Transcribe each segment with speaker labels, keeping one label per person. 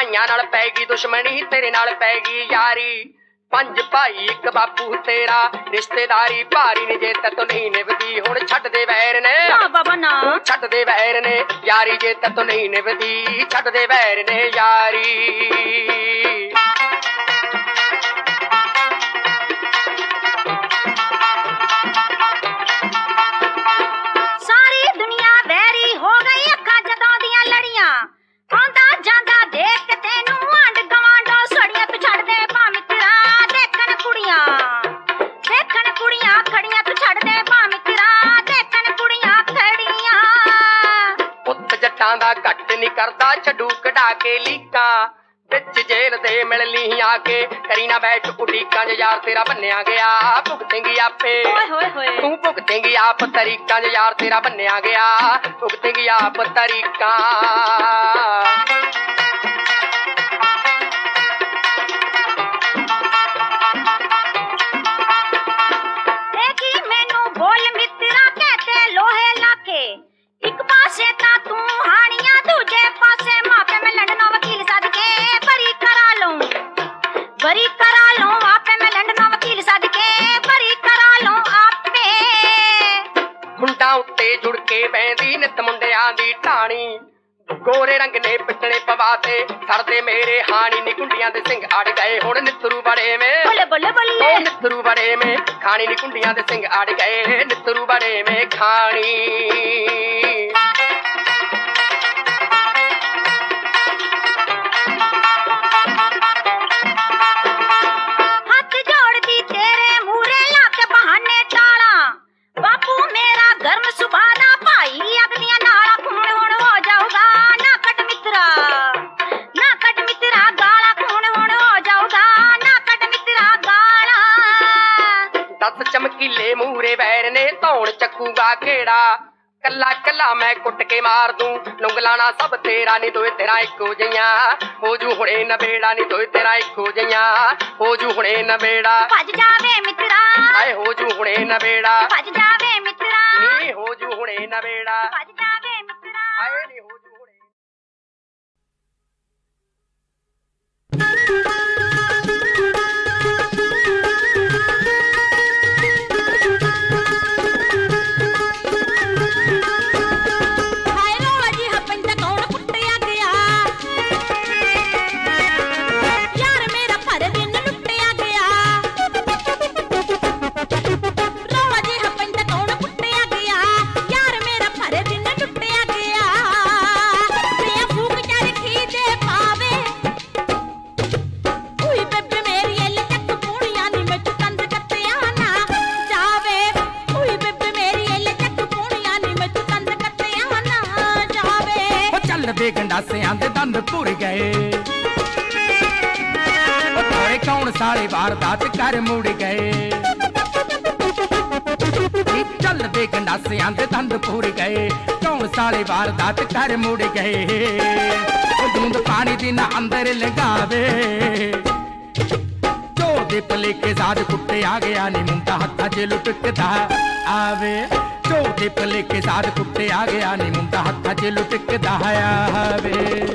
Speaker 1: ਭਾਈਆਂ ਨਾਲ ਪੈ ਗਈ ਦੁਸ਼ਮਣੀ ਤੇਰੇ ਨਾਲ ਪੈ ਗਈ ਯਾਰੀ। ਪੰਜ ਭਾਈ ਇੱਕ ਬਾਪੂ ਤੇਰਾ ਰਿਸ਼ਤੇਦਾਰੀ ਭਾਰੀ ਨੇ ਜੇ ਤਤ ਨਹੀਂ ਨਿਭਦੀ ਹੁਣ ਛੱਡ ਦੇ ਵੈਰ ਨੇ।
Speaker 2: ਨਾ ਬਾਬਾ ਨਾ।
Speaker 1: ਤੂੰ ਛੱਡ ਦੇ ਵੈਰ ਨੇ ਯਾਰੀ ਜੇ ਤਤ ਨਹੀਂ ਨਿਭਦੀ ਛੱਡ ਦੇ ਵੈਰ ਨੇ ਯਾਰੀ।
Speaker 2: ਦਾ
Speaker 1: ਘੱਟ ਨਹੀਂ ਕਰਦਾ ਛੱਡੂ ਕਢਾ ਕੇ ਲੀਕਾਂ। ਵਿੱਚ ਜੇਲ੍ਹ ਦੇ ਮਿਲ ਲਈ ਆ ਕੇ। ਕਰੀ ਨਾ ਬੈਠ ਉਡੀਕਾਂ ਜੇ ਯਾਰ ਤੇਰਾ ਬੰਨਿਆ ਗਿਆ। ਭੁਗਤੇਂਗੀ ਆਪੇ।
Speaker 2: ਓਏ ਹੋਏ ਹੋਏ।
Speaker 1: ਤੂੰ ਭੁਗਤੇਂਗੀ ਆਪ ਤਰੀਕਾਂ ਜੇ ਯਾਰ ਤੇਰਾ ਬੰਨਿਆ ਗਿਆ। ਭੁਗਤੇਂਗੀ ਆਪ ਤਰੀਕਾਂ। ਜੁੜ ਕੇ ਬੈਂਦੀ ਨਿਤ ਮੁੰਡਿਆਂ ਦੀ ਢਾਣੀ। ਗੋਰੇ ਰੰਗ ਨੇ ਪਿੱਟਣੇ ਪਵਾਤੇ ਸੜਦੇ ਮੇਰੇ ਹਾਣੀ। ਨੀ ਕੁੰਡੀਆਂ ਦੇ ਸਿੰਘ ਅੜ ਗਏ ਹੁਣ ਨਿੱਤਰੂ ਬੜੇ ਮੇ
Speaker 2: ਬੱਲੇ ਬੱਲੇ ਬੱਲੇ।
Speaker 1: ਨਿੱਤਰੂ ਬੜੇ ਮੇ ਖਾਣੀ ਨੀ ਕੁੰਡੀਆਂ ਦੇ ਸਿੰਘ ਅੜ ਗਏ ਨਿੱਤਰੂ ਬੜੇ ਮੇ ਖਾਣੀ।
Speaker 2: ਮੂਰੇ
Speaker 1: ਵੈਰ ਨੇ ਧੌਣ ਚੱਕੂਗਾ ਖੇੜਾ। ਕੱਲਾ ਕੱਲਾ ਮੈਂ ਕੁੱਟ ਕੇ ਮਾਰ ਦੂੰ। ਨੁੰਗਲਾਣਾ ਸਭ ਤੇਰਾ ਨੀ ਦੋਏ ਤੇਰਾ ਇੱਕੋ ਜਈਆਂ ਹੋ ਜੂ ਹੁਣੇ ਨਵੇੜਾ ਨੀ ਦੋਏ ਤੇਰਾ ਇੱਕੋ ਜਈਆਂ ਹੋ ਜੂ ਹੁਣੇ ਨਵੇੜਾ।
Speaker 2: ਭੱਜ ਜਾਵੇ ਮਿੱਤਰਾ।
Speaker 1: ਆਏ ਹੋ ਜੂ ਹੁਣੇ ਨਵੇੜਾ।
Speaker 2: ਭੱਜ ਜਾਵੇ ਮਿੱਤਰਾ।
Speaker 1: ਨੀ ਹੋ ਜੂ ਹੁਣੇ ਨਵੇੜਾ।
Speaker 2: ਭੱਜ ਜਾਵੇ ਮਿੱਤਰਾ।
Speaker 1: ਆਏ ਨੀ ਹੋ ਜੂ ਹੁਣੇ।
Speaker 3: ਵਾਰਦਾਤ ਮੁੜ ਗਏ। ਚੱਲਦੇ ਗੰਡਾਸਿਆਂ ਦੇ ਦੰਦ ਭੁਰ ਗਏ। ਕੌਣ ਸਾਲੇ ਵਾਰਦਾਤ ਕਰ ਮੁੜ ਗਏ। ਉਹ ਪਾਣੀ ਦੀ ਨਾ ਅੰਦਰ ਲਗਾਵੇ ਚੋਰ ਦੇ ਭਲੇਖੇ ਸਾਜ ਕੁੱਟੇ ਆ ਗਿਆ, ਨੀ ਮੁੰਡਾ ਹੱਥਾਂ 'ਚ ਲੁਟਕਦਾ ਆਵੇ। ਚੋਰ ਦੇ ਭਲੇਖੇ ਸਾਜ ਕੁੱਟੇ ਆ ਗਿਆ, ਨੀ ਮੁੰਡਾ ਹੱਥਾਂ 'ਚ ਲੁਟਕਦਾ ਆਵੇ।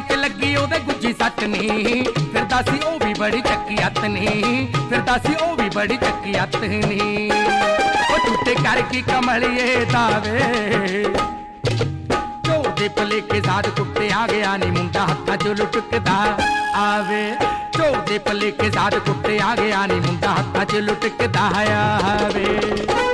Speaker 3: ਬੱਕੀਆਂ 'ਚ ਲੱਗੀ, ਉਹਦੇ ਗੁੱਜੀ ਸੱਟ ਨੀ। ਫਿਰਦਾ ਸੀ ਉਹ ਵੀ ਬੜੀ ਚੱਕੀ ਅੱਤ ਨੀ। ਫਿਰਦਾ ਸੀ ਉਹ ਵੀ ਬੜੀ ਚੱਕੀ ਅੱਤ ਨੀ। ਉਹ ਝੂਟੇ ਕਰਕੇ ਕਮਲੀਏ ਦਾਵੇ ਝੋਦੇ ਪਲੇ ਕੇ ਸਾਧ ਕੁੱਤੇ ਆ ਗਿਆ ਨੀ, ਮੁੰਡਾ ਹੱਥਾਂ 'ਚ ਲੁਟਕਦਾ ਆਵੇ। ਝੋਦੇ ਪਲੇ ਕੇ ਸਾਧ ਕੁੱਤੇ ਆ ਗਿਆ ਨੀ, ਮੁੰਡਾ ਹੱਥਾਂ 'ਚ ਲੁਟਕਦਾ ਆਵੇ।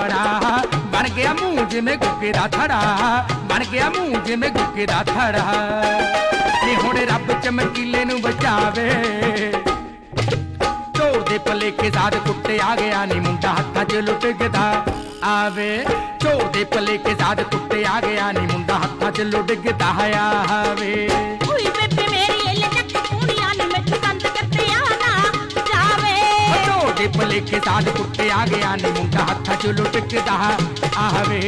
Speaker 3: ਬੜਾ। ਬਣ ਗਿਆ ਮੂੰਹ ਜਿਵੇਂ ਗੁੱਗੇ ਦਾ ਥੜਾ। ਬਣ ਗਿਆ ਮੂੰਹ ਜਿਵੇਂ ਗੁੱਗੇ ਦਾ ਥੜਾ। ਨੀ ਹੁਣ ਰੱਬ ਚਮਕੀਲੇ ਨੂੰ ਬਚਾਵੇ। ਢੋਰ ਦੇ ਪੱਲੇ ਕੇ ਸਾਧ ਕੁੱਟੇ ਆ ਗਿਆ ਨੀ ਮੁੰਡਾ ਹੱਥਾਂ 'ਚ ਲੁੱਟਦਾ। ਆਵੇ ਢੋਰ ਦੇ ਪੱਲੇ ਕੇ ਸਾਧ ਕੁੱਟੇ ਆ ਗਿਆ ਨੀ ਮੁੰਡਾ ਹੱਥਾਂ 'ਚ ਲੁੱਟਦਾ ਆਵੇ। ਢੋਰ ਦੇ ਪੱਲੇ ਕੇ ਸਾਧ ਕੁੱਤੇ ਆ ਗਿਆ ਨੀ ਮੁੰਡਾ ਹੱਥਾਂ 'ਚ ਲੁੱਟਦਾ ਆਵੇ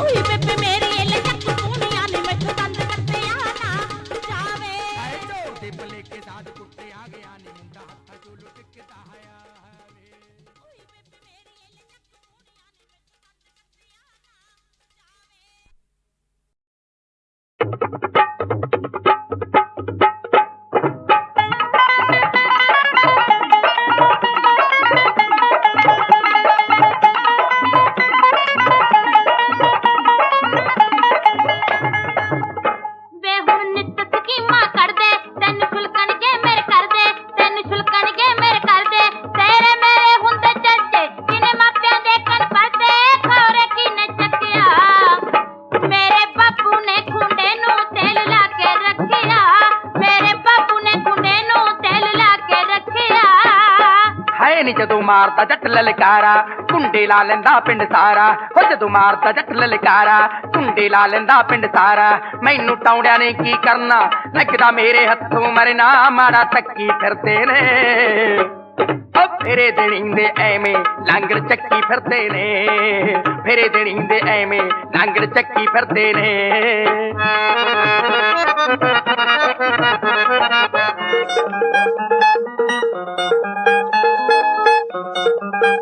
Speaker 4: ਉਈ ਬੇਬੇ ਮੇਰੀ ਇਹ ਜੱਟ ਕੋਣਿਆਂ ਨੇ ਵਿੱਚ ਤੰਦ ਕੱਤਿਆ ਨਾ ਜਾਵੇ
Speaker 3: ਢੋਰ ਦੇ ਪੱਲੇ ਕੇ ਸਾਧ ਕੁੱਤੇ ਆ ਗਿਆ ਨੀ ਮੁੰਡਾ ਹੱਥਾਂ 'ਚ ਲੁੱਟਦਾ ਆਵੇ
Speaker 4: ਵੇ
Speaker 5: ਮਾਰਦਾ ਜੱਟ ਲਲਕਾਰਾ ਕੁੰਡੇ ਲਾ ਲੈਂਦਾ ਪਿੰਡ ਸਾਰਾ ਹੋ ਜਦੋਂ ਮਾਰਦਾ ਜੱਟ ਲਲਕਾਰਾ ਕੁੰਡੇ ਲਾ ਲੈਂਦਾ ਪਿੰਡ ਸਾਰਾ ਮੈਨੂੰ ਟੌਂਡਿਆਂ ਨੇ ਕੀ ਕਰਨਾ ਲੱਗਦਾ ਮੇਰੇ ਹੱਥੋਂ ਮਰਨਾ ਮਾੜਾ ਟੱਕੀ ਫਿਰਦੇ ਨੇ ਓ ਫੇਰੇ ਦੇਣੀ ਦੇ ਐਵੇਂ ਲਾਂਗੜ ਚੱਕੀ ਫਿਰਦੇ ਨੇ ਫੇਰੇ ਦੇਣੀ ਦੇ ਐਵੇਂ ਲਾਂਗੜ ਚੱਕੀ ਫਿਰਦੇ ਨੇ
Speaker 4: ਮੇਰੇ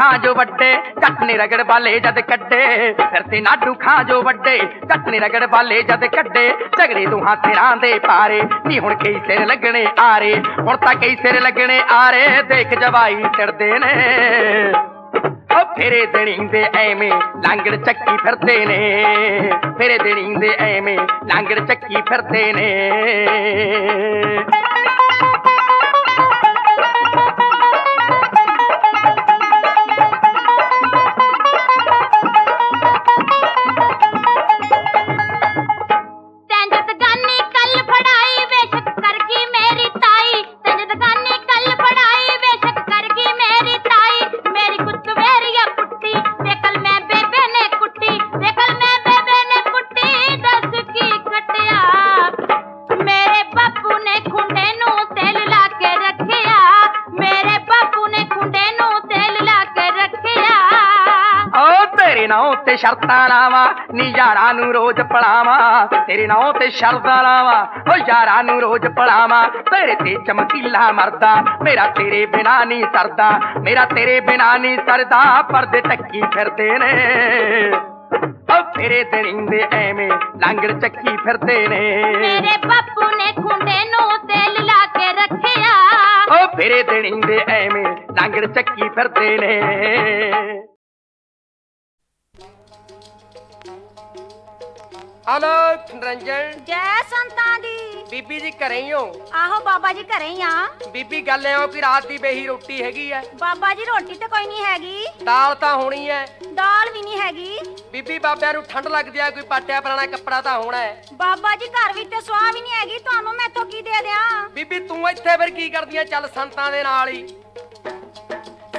Speaker 5: ਖਾਂ ਜੋ ਵੱਡੇ ਜੱਟ ਨੇ ਰਗੜ ਵਾਲੇ ਜਦ ਕੱਢੇ। ਫਿਰਤੇ ਨਾਡੂ ਖਾਂ ਜੋ ਵੱਡੇ ਜੱਟ ਨੇ ਰਗੜ ਵਾਲੇ ਜਦ ਕੱਢੇ। ਝਗੜੇ ਦੋਹਾਂ ਸਿਰਾਂ ਦੇ ਪਾਰੇ, ਨੀ ਹੁਣ ਕਈ ਸਿਰ ਲੱਗਣੇ ਆਰੇ। ਹੁਣ ਤਾਂ ਕਈ ਸਿਰ ਲੱਗਣੇ ਆਰੇ, ਦੇਖ ਜਵਾਈ ਚੜਦੇ ਨੇ। ਓ ਫੇਰੇ ਦੇਣੀ ਦੇ ਐਵੇਂ, ਲਾਂਗੜ ਚੱਕੀ ਫਿਰਦੇ ਨੇ। ਫੇਰੇ ਦੇਣੀ ਦੇ ਐਵੇਂ, ਲਾਂਗੜ ਚੱਕੀ ਫਿਰਦੇ ਨੇ।
Speaker 1: ਸ਼ਰਤਾਂ ਲਾਵਾਂ ਨੀ ਯਾਰਾਂ ਨੂੰ ਰੋਜ਼ ਪੜਾਵਾਂ। ਤੇਰੇ ਨਾਂ ਤੇ ਸ਼ਰਤਾਂ ਲਾਵਾਂ ਓ ਯਾਰਾਂ ਨੂੰ ਰੋਜ਼ ਪੜਾਵਾਂ। ਤੇਰੇ ਤੇ ਚਮਕੀਲਾ ਮਰਦਾ ਮੇਰਾ ਤੇਰੇ ਬਿਨਾ ਨਹੀਂ ਸਰਦਾ ਮੇਰਾ ਤੇਰੇ ਬਿਨਾ ਨਹੀਂ ਸਰਦਾ ਪਰਦੇ ਟੱਕੀ ਫਿਰਦੇ ਨੇ। ਓ ਤੇਰੇ ਦਿਨਿੰਦੇ ਐਵੇਂ ਲਾਂਗੜ ਚੱਕੀ ਫਿਰਦੇ ਨੇ।
Speaker 2: ਮੇਰੇ ਬਾਪੂ ਨੇ ਖੁੰਡੇ ਨੂੰ ਤੇਲ ਲਾ ਕੇ ਰੱਖਿਆ।
Speaker 1: ਓ ਫੇਰੇ ਦਿਨਿੰਦੇ ਐਵੇਂ ਲਾਂਗੜ ਚੱਕੀ ਫਿਰਦੇ ਨੇ। ਹਲੋ ਨਰੰਜਨ
Speaker 2: ਜੈ ਸੰਤਾਂ ਦੀ।
Speaker 1: ਬੀਬੀ ਜੀ ਘਰੇ ਹੀ ਹੋ?
Speaker 2: ਆਹੋ ਬਾਬਾ ਜੀ ਘਰੇ ਹੀ ਆ।
Speaker 1: ਬੀਬੀ ਗੱਲ ਐ ਕਿ ਰਾਤ ਦੀ ਬੇਹੀ ਰੋਟੀ ਹੈਗੀ ਐ।
Speaker 2: ਬਾਬਾ ਜੀ ਰੋਟੀ ਤੇ ਕੋਈ ਨਹੀਂ ਹੈਗੀ।
Speaker 1: ਦਾਲ ਤਾਂ ਹੋਣੀ ਐ।
Speaker 2: ਦਾਲ ਵੀ ਨਹੀਂ ਹੈਗੀ।
Speaker 1: ਬੀਬੀ ਬਾਬਿਆਂ ਨੂੰ ਠੰਡ ਲੱਗਦੀ ਆ ਕੋਈ ਪਾਟਿਆ ਪੁਰਾਣਾ ਕੱਪੜਾ ਤਾਂ ਹੋਣਾ ਐ।
Speaker 2: ਬਾਬਾ ਜੀ ਘਰ ਵਿੱਚ ਤੇ ਸਵਾਹ ਵੀ ਨਹੀਂ ਹੈਗੀ ਤੁਹਾਨੂੰ ਮੈਥੋਂ ਕੀ ਦੇ ਦਿਆਂ?
Speaker 1: ਬੀਬੀ ਤੂੰ ਇੱਥੇ ਫਿਰ ਕੀ ਕਰਦੀਆਂ ਚੱਲ ਸੰਤਾਂ ਦੇ ਨਾਲ ਹੀ।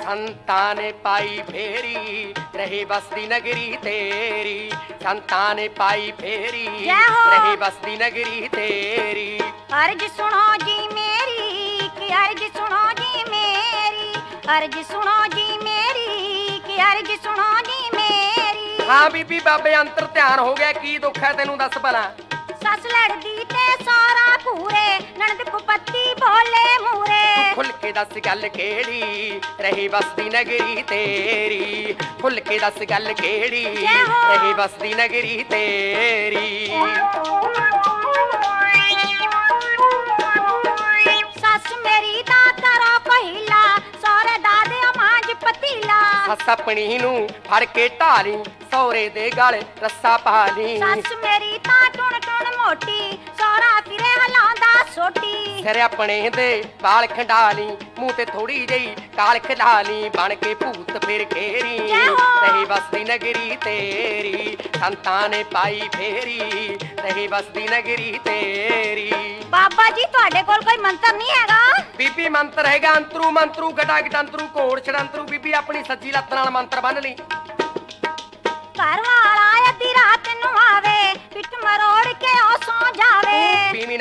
Speaker 1: ਸੰਤਾਂ ਨੇ ਪਾਈ ਫੇਰੀ ਰਹੇ ਬਸਦੀ ਨਗਰੀ ਤੇਰੀ। ਸੰਤਾਂ ਨੇ ਪਾਈ ਫੇਰੀ। ਰਹੇ ਬਸਦੀ ਨਗਰੀ ਤੇਰੀ।
Speaker 2: ਅਰਜ ਸੁਣੋ ਜੀ ਮੇਰੀ ਕਿ ਅਰਜ ਸੁਣੋ ਜੀ ਮੇਰੀ। ਅਰਜ ਸੁਣੋ ਜੀ ਮੇਰੀ ਕਿ ਅਰਜ ਸੁਣੋ ਜੀ ਮੇਰੀ।
Speaker 1: ਹਾਂ ਬੀਬੀ ਬਾਬੇ ਅੰਤਰ ਧਿਆਨ ਹੋ ਗਿਆ ਕੀ ਦੁੱਖ ਹੈ ਤੈਨੂੰ ਦੱਸ ਭਲਾ?
Speaker 2: ਸੱਸ ਲੜਦੀ ਤੇ ਸਾਰਾ ਘੂਰੇ ਨਣਦ ਕੁਪੱਤੀ ਬੋਲੇ ਮੂਰੇ।
Speaker 1: ਖੁੱਲ ਕੇ ਦੱਸ ਗੱਲ ਕਿਹੜੀ? ਰਹੀ ਬਸਦੀ ਨਗਰੀ ਤੇਰੀ। ਖੁੱਲ ਕੇ ਦੱਸ ਗੱਲ ਕਿਹੜੀ?
Speaker 2: ਜੈ ਹੋ।
Speaker 1: ਰਹੀ ਬਸਦੀ ਨਗਰੀ ਤੇਰੀ।
Speaker 2: ਸੱਸ ਮੇਰੀ ਦਾ ਕਰੋ ਪਹਿਲਾ ਮਾਂਜ ਪਤੀਲਾ।
Speaker 1: ਸੱਸ ਆਪਣੀ ਨੂੰ ਫੜ ਕੇ ਢਾਲੀ ਸੌਰੇ ਦੇ ਗਲ ਰੱਸਾ ਪਾ ਲਈ
Speaker 2: ਸੱਸ ਮੇਰੀ ਤਾਂ ਟੁਣ ਟੁਣ ਮੋਟੀ ਸੋਰਾ ਫਿਰੇ ਹਲਾਉਂਦਾ ਸੋਟੀ
Speaker 1: ਸਿਰ ਆਪਣੇ ਦੇ ਵਾਲ ਖੰਡਾਲੀ ਮੂੰਹ ਤੇ ਥੋੜੀ ਜਿਹੀ ਕਾਲ ਖਿਲਾਲੀ ਬਣ ਕੇ ਭੂਤ ਫਿਰ ਘੇਰੀ।
Speaker 2: ਜੈ ਹੋ।
Speaker 1: ਰਹੀ ਨਗਰੀ ਤੇਰੀ ਸੰਤਾਂ ਨੇ ਪਾਈ ਫੇਰੀ। ਰਹੀ ਬਸਦੀ ਨਗਰੀ ਤੇਰੀ।
Speaker 2: ਬਾਬਾ ਜੀ ਤੁਹਾਡੇ ਕੋਲ ਕੋਈ ਮੰਤਰ ਨਹੀਂ ਹੈਗਾ?
Speaker 1: ਬੀਬੀ ਮੰਤਰ ਹੈਗਾ ਅੰਤਰੂ ਮੰਤਰੂ ਗਟਾ ਗਟੰਤਰੂ ਕੋੜ ਛੜੰਤਰੂ। ਬੀਬੀ ਆਪਣੀ ਸੱਜੀ ਲੱਤ ਨਾਲ ਮੰਤਰ ਬੰਨ ਲਈ।
Speaker 2: ਘਰ ਵਾਲਾ ਅੱਧੀ ਰਾਤ ਨੂੰ ਆਵੇ ਪਿੱਠ ਮਰੋੜ ਕੇ ਉਹ ਸੌ ਜਾਵੇ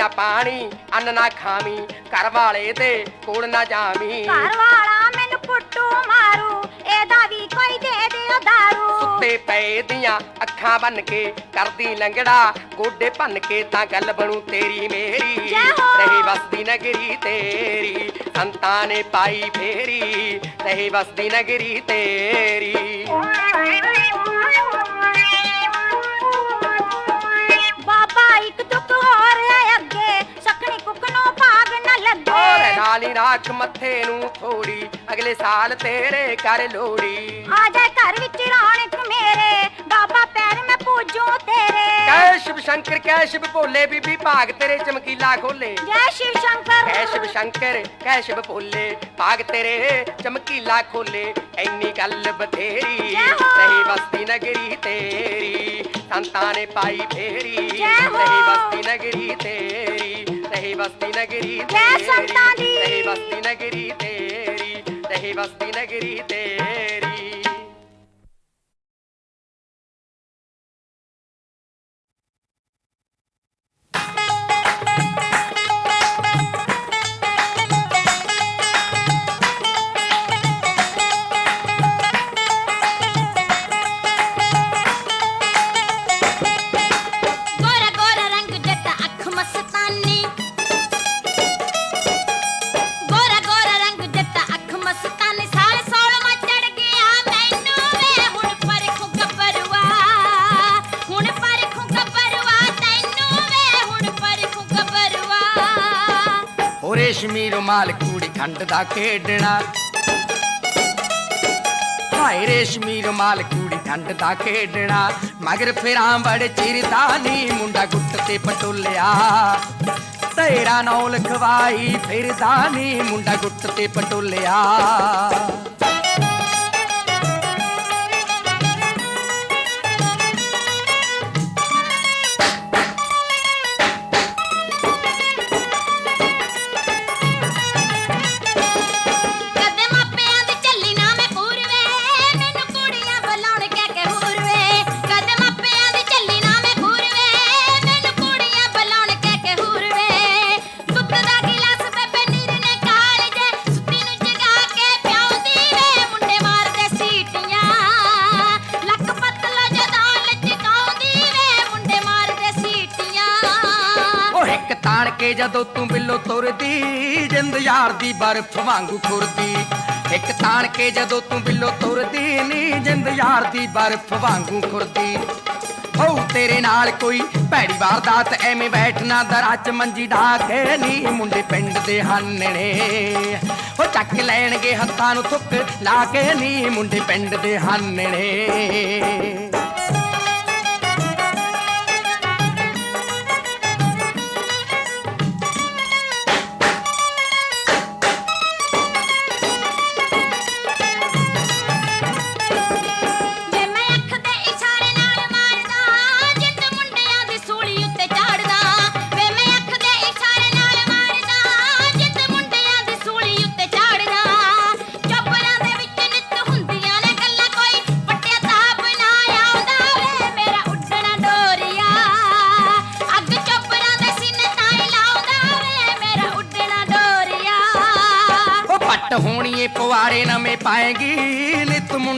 Speaker 1: ਨਾ ਪਾਣੀ ਅੰਨ ਨਾ ਖਾਵੀ ਘਰ ਵਾਲੇ ਦੇ ਕੋਲ ਨਾ ਜਾਵੀ
Speaker 2: ਘਰ ਵਾਲਾ ਮੈਨੂੰ ਪੁੱਟੂ ਮਾਰੂ ਇਹਦਾ ਵੀ ਕੋਈ ਦੇ ਦਿਓ ਦਾਰੂ
Speaker 1: ਸੁੱਤੇ ਪਏ ਦੀਆਂ ਅੱਖਾਂ ਬੰਨ ਕੇ ਕਰਦੀ ਲੰਗੜਾ ਗੋਡੇ ਭੰਨ ਕੇ ਤਾਂ ਗੱਲ ਬਣੂ ਤੇਰੀ ਮੇਰੀ
Speaker 2: ਜੈ ਹੋ।
Speaker 1: ਰਹੀ ਬਸਦੀ ਨਗਰੀ ਤੇਰੀ ਸੰਤਾਂ ਨੇ ਪਾਈ ਫੇਰੀ ਰਹੀ ਬਸਦੀ ਨਗਰੀ ਤੇਰੀ
Speaker 2: ਲੱਗੇ
Speaker 1: ਨਾਲ ਹੀ ਰਾਖ ਮੱਥੇ ਨੂੰ ਥੋੜੀ। ਅਗਲੇ ਸਾਲ ਤੇਰੇ ਕਰ ਲੋੜੀ
Speaker 2: ਆ ਜਾ ਘਰ ਵਿੱਚ ਰੌਣਕ ਮੇਰੇ। ਬਾਬਾ ਪੈਰ ਮੈਂ ਪੂਜੂ ਤੇਰੇ।
Speaker 1: ਕੈ ਸ਼ਿਵ ਸ਼ੰਕਰ ਕੈ ਸ਼ਿਵ ਭੋਲੇ। ਬੀਬੀ ਭਾਗ ਤੇਰੇ ਚਮਕੀਲਾ ਖੋਲੇ।
Speaker 2: ਜੈ ਸ਼ਿਵ ਸ਼ੰਕਰ।
Speaker 1: ਕੈ ਸ਼ਿਵ ਸ਼ੰਕਰ ਕੈ ਸ਼ਿਵ ਭੋਲੇ। ਭਾਗ ਤੇਰੇ ਚਮਕੀਲਾ ਖੋਲੇ। ਐਨੀ ਗੱਲ ਬਥੇਰੀ।
Speaker 2: ਜੈ ਹੋ।
Speaker 1: ਸਹੀ ਬਸਤੀ ਨਗਰੀ ਤੇਰੀ। ਸੰਤਾਂ ਨੇ ਪਾਈ ਫੇਰੀ।
Speaker 2: ਜੈ ਹੋ।
Speaker 1: ਸਹੀ ਬਸਤੀ ਨਗਰੀ ਤੇਰੀ। ਸਹੀ ਬਸਤੀ ਨਗਰੀ ਤੇਰੀ। ਸਹੀ ਬਸਤੀ ਨਗਰੀ ਤੇਰੀ ਸਹੀ ਬਸਤੀ ਨਗਰੀ ਤੇਰੀ ਕੂੜੀ ਦਾ ਖੇਡਣਾ। ਹਾਏ ਰੇਸ਼ਮੀ ਰੁਮਾਲ ਕੂੜੀ ਖੰਡ ਦਾ ਖੇਡਣਾ। ਮਗਰ ਫਿਰਾਂ ਬੜ ਚਿਰਦਾ ਨੀ ਮੁੰਡਾ ਗੁੱਟ ਤੇ ਪਟੋਲਿਆ। ਤੇਰਾ ਨੌ ਲਖਵਾਈ ਫਿਰਦਾ ਨੀ ਮੁੰਡਾ ਗੁੱਟ ਤੇ ਪਟੋਲਿਆ।
Speaker 3: ਜਦੋਂ ਤੂੰ ਬਿੱਲੋ ਤੁਰਦੀ, ਜਿੰਦ ਯਾਰ ਦੀ ਬਰਫ਼ ਵਾਂਗੂ ਖੁਰਦੀ। ਇੱਕ ਤਾਣ ਕੇ ਜਦੋਂ ਤੂੰ ਬਿੱਲੋ ਤੁਰਦੀ, ਨੀ ਜਿੰਦ ਯਾਰ ਦੀ ਬਰਫ਼ ਵਾਂਗੂ ਖੁਰਦੀ। ਹੋ ਤੇਰੇ ਨਾਲ ਕੋਈ ਭੈੜੀ ਵਾਰਦਾਤ, ਐਵੇਂ ਬੈਠਣਾ ਦਰਾਂ ਚ ਮੰਜੀ ਢਾ ਕੇ, ਨੀ ਮੁੰਡੇ ਪਿੰਡ ਦੇ ਹਾਨਣੇ। ਹੋ ਚੱਕ ਲੈਣਗੇ ਹੱਥਾਂ ਨੂੰ ਥੁੱਕ ਲਾ ਕੇ, ਨੀ ਮੁੰਡੇ ਪਿੰਡ ਦੇ ਹਾਨਣੇ।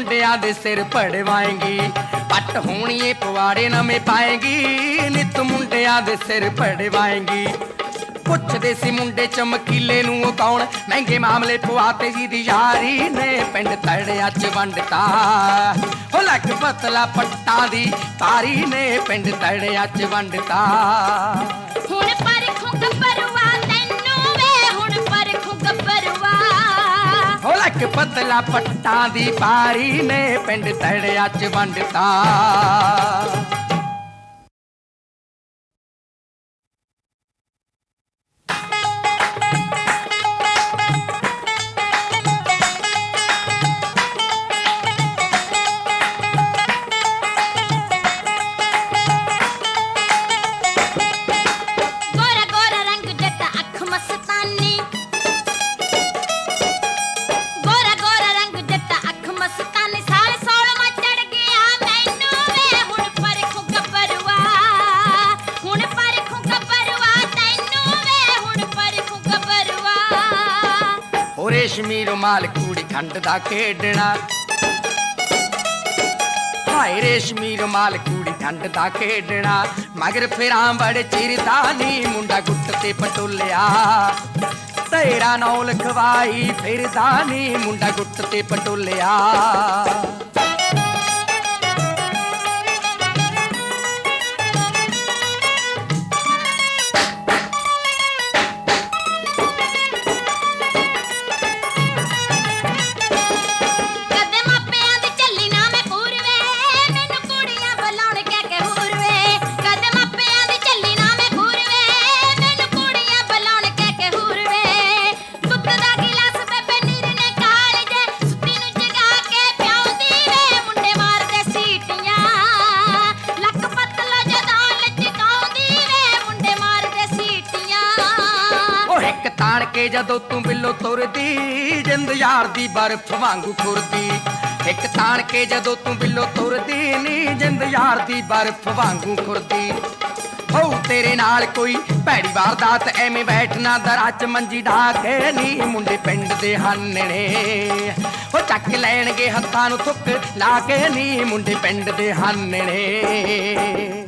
Speaker 2: ਮੁੰਡਿਆਂ ਦੇ
Speaker 3: ਸਿਰ ਪੜਵਾਏਗੀ। ਪੱਟ ਹੋਣੀਏ ਪਵਾੜੇ ਨਵੇਂ ਪਾਏਗੀ। ਨਿਤ ਮੁੰਡਿਆਂ ਦੇ ਸਿਰ ਪੜਵਾਏਗੀ। ਪੁੱਛਦੇ ਸੀ ਮੁੰਡੇ ਚਮਕੀਲੇ ਨੂੰ ਉਹ ਕੌਣ? ਮਹਿੰਗੇ ਮਾਮਲੇ ਪਵਾਤੇ ਜੀ ਦੀ ਯਾਰੀ ਨੇ ਪਿੰਡ ਤੜਿਆ ਚ ਵੰਡਤਾ। ਹੋ ਲੱਕ ਪਤਲਾ ਪੱਟਾਂ ਦੀ ਤਾਰੀ ਨੇ ਪਿੰਡ ਤੜਿਆ ਚ ਵੰਡਤਾ।
Speaker 2: ਹੁਣ
Speaker 3: ਹੋ ਪਤਲਾ ਪੱਟਾਂ ਦੀ ਪਾਰੀ ਨੇ ਪਿੰਡ ਤੜਿਆ ਚ ਵੰਡਤਾ। ਕੂੜੀ ਖੰਡ ਦਾ ਖੇਡਣਾ। ਹਾਏ ਰੇਸ਼ਮੀ ਰੁਮਾਲ ਕੂੜੀ ਖੰਡ ਦਾ ਖੇਡਣਾ। ਮਗਰ ਫਿਰਾਂ ਬੜ ਚਿਰਦਾ ਨੀ ਮੁੰਡਾ ਗੁੱਟ ਤੇ ਪਟੋਲਿਆ ਤੇਰਾ ਨੌ ਲਖਵਾਈ ਫਿਰਦਾ ਨੀ ਮੁੰਡਾ ਗੁੱਟ ਤੇ ਪਟੋਲਿਆ
Speaker 2: ਜਦੋਂ
Speaker 3: ਤੂੰ ਬਿੱਲੋ ਤੁਰਦੀ, ਜਿੰਦ ਯਾਰ ਦੀ ਬਰਫ਼ ਵਾਂਗੂ ਖੁਰਦੀ। ਇੱਕ ਤਾਣ ਕੇ ਜਦੋਂ ਤੂੰ ਬਿੱਲੋ ਤੁਰਦੀ, ਨੀ ਜਿੰਦ ਯਾਰ ਦੀ ਬਰਫ਼ ਵਾਂਗੂ ਖੁਰਦੀ। ਹੋ ਤੇਰੇ ਨਾਲ ਕੋਈ ਭੈੜੀ ਵਾਰਦਾਤ, ਐਵੇਂ ਬੈਠਣਾ ਦਰਾਂ ਚ ਮੰਜੀ ਢਾ ਕੇ ਨੀ ਮੁੰਡੇ ਪਿੰਡ ਦੇ ਹਾਨਣੇ। ਉਹ ਚੱਕ ਲੈਣਗੇ ਹੱਥਾਂ ਨੂੰ ਥੁੱਕ ਲਾ ਕੇ, ਨੀ ਮੁੰਡੇ ਪਿੰਡ ਦੇ ਹਾਨਣੇ।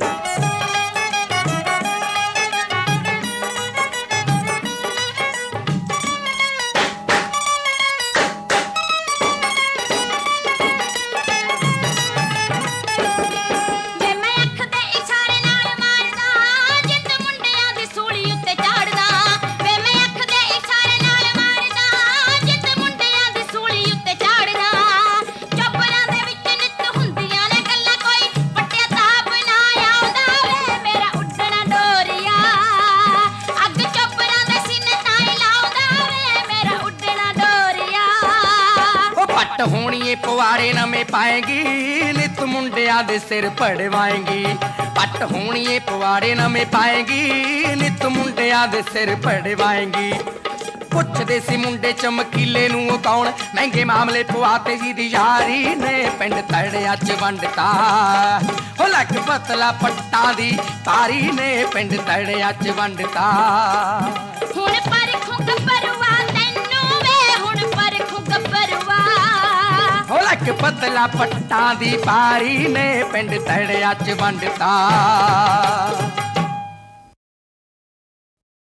Speaker 3: ਹੋਣੀਏ ਪਵਾੜੇ ਨਵੇਂ ਪਾਏਗੀ, ਨਿਤ ਮੁੰਡਿਆਂ ਦੇ ਸਿਰ ਪੜਵਾਏਗੀ। ਪੱਟ ਹੋਣੀਏ ਪਵਾੜੇ ਨਵੇਂ ਪਾਏਗੀ, ਨਿਤ ਮੁੰਡਿਆਂ ਦੇ ਸਿਰ ਪੜਵਾਏਗੀ। ਪੁੱਛਦੇ ਸੀ ਮੁੰਡੇ ਚਮਕੀਲੇ ਨੂੰ ਉਹ ਕੌਣ? ਮਹਿੰਗੇ ਮਾਮਲੇ ਪਵਾਤੇ ਜੀ ਦੀ ਯਾਰੀ ਨੇ ਪਿੰਡ ਤੜਿਆ ਚ ਵੰਡਤਾ। ਹੋ ਲੱਕ ਪਤਲਾ ਪੱਟਾਂ ਦੀ ਤਾਰੀ ਨੇ ਪਿੰਡ ਤੜਿਆ ਚ ਵੰਡਤਾ। ਹੋ ਪਤਲਾ ਪੱਟਾਂ ਦੀ ਪਾਰੀ ਨੇ ਪਿੰਡ ਤੜਿਆ ਚ ਵੰਡਤਾ।